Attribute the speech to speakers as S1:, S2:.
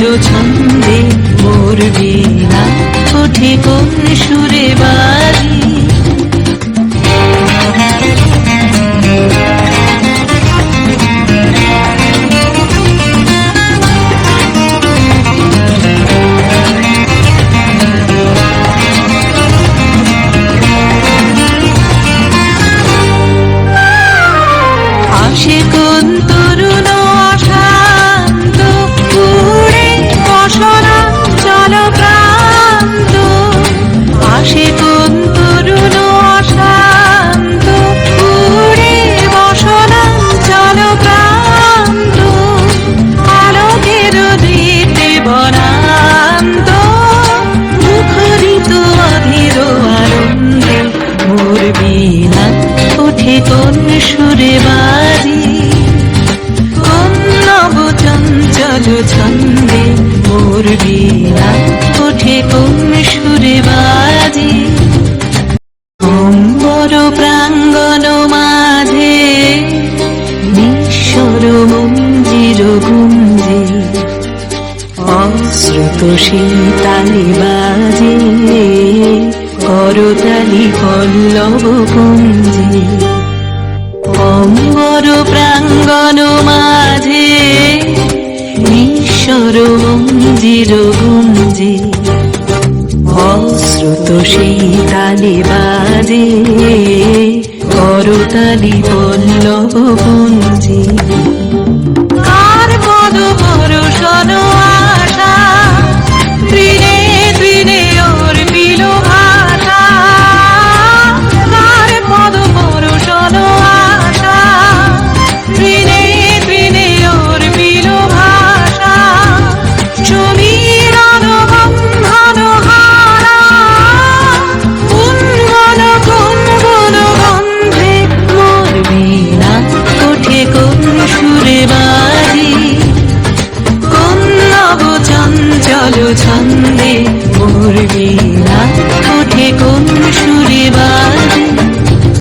S1: চঞ্চল ছন্দে মোর বীণা ওঠে কোন সুরে বাজি আসে কোন তরুণ সুরে বাজি নব চঞ্চল ছন্দে মোর বীণা ওঠে কোন সুরে বাজি অম্বর প্রাঙ্গণ মাঝে নিঃস্বর মঞ্জির গুঞ্জে, অশ্রুত শীতালি বাজে করতালি পল্লব কুঞ্জে। প্রাঙ্গণ মাঝে ঈশ্বর মঞ্জির গুঞ্জে অশ্রুত শীতালি বাজে করতালি পল্লব কুঞ্জে